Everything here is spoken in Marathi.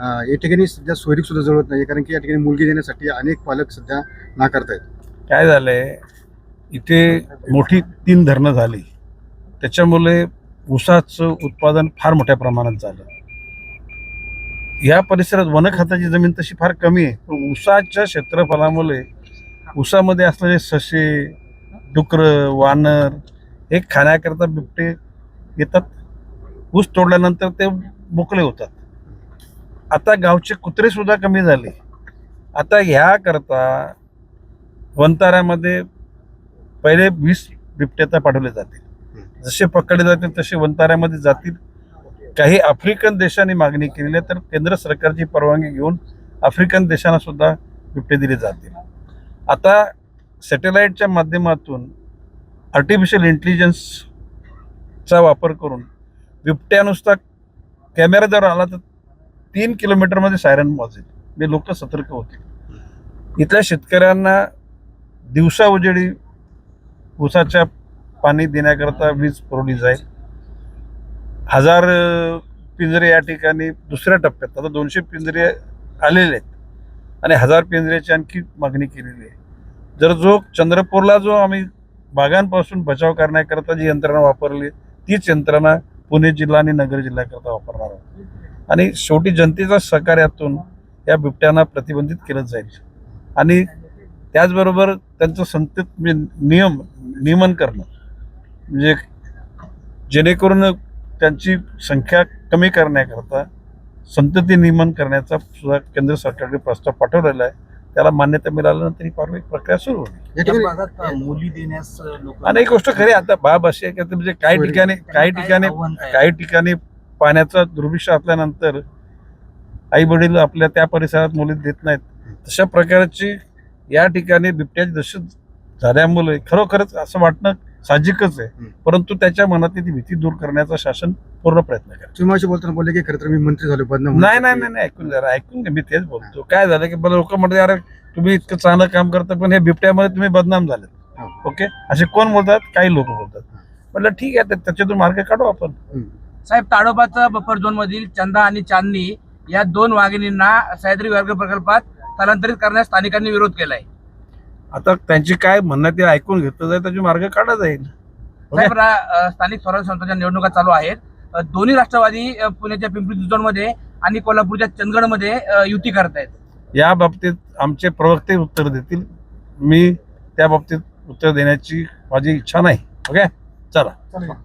या ठिकाणी सध्या सोयरीक सुद्धा जुळत नाही कारण की या ठिकाणी मुलगी देण्यासाठी अनेक पालक सध्या नाकारतायत. काय झालंय इथे मोठी तीन धरणं झाली. त्याच्यामुळे ऊसाचं उत्पादन फार मोठ्या प्रमाणात झालं. या परिसरात वन खात्याची जमीन तशी फार कमी आहे पण ऊसाच्या क्षेत्रफळामुळे ऊसामध्ये असलेले ससे डुकर वानर हे खाण्याकरता बिबटे येतात. ऊस तोडल्यानंतर ते मोकळे होतात. आता गावचे कुत्रे सुद्धा कमी झाले. आता ह्याकरता वंताऱ्यामध्ये पहिले वीस बिबट्याता पाठवले जातील. जसे पकडले जातील तसे वंताऱ्यामध्ये जातील. काही आफ्रिकन देशांनी मागणी केलेली आहे तर केंद्र सरकारची परवानगी घेऊन आफ्रिकन देशांना सुद्धा बिबटे दिले जातील. आता सॅटेलाईटच्या माध्यमातून आर्टिफिशियल इंटेलिजन्सचा वापर करून बिबट्या नुसता कॅमेरा जर आला तर तीन किलोमीटरमध्ये सायरन वाजेल म्हणजे लोक सतर्क होतील इथल्या शेतकऱ्यांना दिवसा उजेडी ऊसाच्या पाणी देण्याकरता वीज पुरवली जाईल. हजार पिंजरे या ठिकाणी दुसऱ्या टप्प्यात. आता दोनशे पिंजरे आलेले आहेत. आणि हजार पिंजऱ्याची आणखी मागणी केलेली आहे. जर जो चंद्रपूरला जो आम्ही बागांपासून बचाव करण्याकरता जी यंत्रणा वापरली तीच यंत्रणा पुणे जिल्हा आणि नगर जिल्ह्याकरता वापरणार आहोत. आणि शेवटी जनतेच्या सहकार्यातून या बिबट्यांना प्रतिबंधित केलं जाईल. आणि त्याचबरोबर त्यांचं संतत म्हणजे नियम नियमन करणं. म्हणजे जेणेकरून त्यांची संख्या कमी करण्याकरता संतती नियमन करण्याचा सुद्धा केंद्र सरकारने प्रस्ताव पाठवलेला आहे. त्याला मान्यता मिळाल्यानंतर ही कारवाई प्रक्रिया सुरू होईल. मुली देण्यास लोक आणि एक गोष्ट खरी आहे, आता बाब अशी आहे की म्हणजे काही ठिकाणी काही ठिकाणी काही ठिकाणी पाण्याचा दुर्भिक्ष असल्यानंतर आई वडील आपल्या त्या परिसरात मुली देत नाहीत. तशा प्रकारची या ठिकाणी बिबट्याची दहशत झाल्यामुळे खरोखरच असं वाटणं साहजिकच आहे. परंतु त्याच्या मनातली ती भीती दूर करण्याचा शासन पूर्ण प्रयत्न करेल तुम्ही बोलताना बोलले की खरं तर मी मंत्री झालो बदनाम नाही नाही नाही नाही, ऐकून जरा ऐकून मी तेच बोलतो. काय झालं की मला लोक म्हणतात अरे तुम्ही इतकं चांगलं काम करता पण हे बिबट्यामध्ये तुम्ही बदनाम झाले. ओके? असे कोण बोलतात? काही लोक बोलतात. म्हटलं ठीक आहे तर त्याच्यातून मार्ग काढू आपण. साहेब ताडोबाचं बफर झोन मधील चंदा आणि चांदणी या दोन वाघिणींना सह्याद्री व्याघ्र प्रकल्पात स्थलांतरित करण्यास स्थानिकांनी विरोध केलाय. आता त्यांची काय म्हणणं ते ऐकून घेतलं जाईल त्याची मार्ग काढला जाईल. साहेब रा- अ, स्थानिक स्वराज्य संस्थांच्या निवडणुका चालू आहेत. अ, दोन्ही राष्ट्रवादी अ, पुण्याच्या पिंपरी चिंचवडमध्ये आणि कोल्हापूरच्या चंदगडमध्ये अ, युती करतायत. या बाबतीत आमचे प्रवक्ते उत्तर देतील. मी त्या बाबतीत उत्तर देण्याची माझी इच्छा नाही. ओके? चला.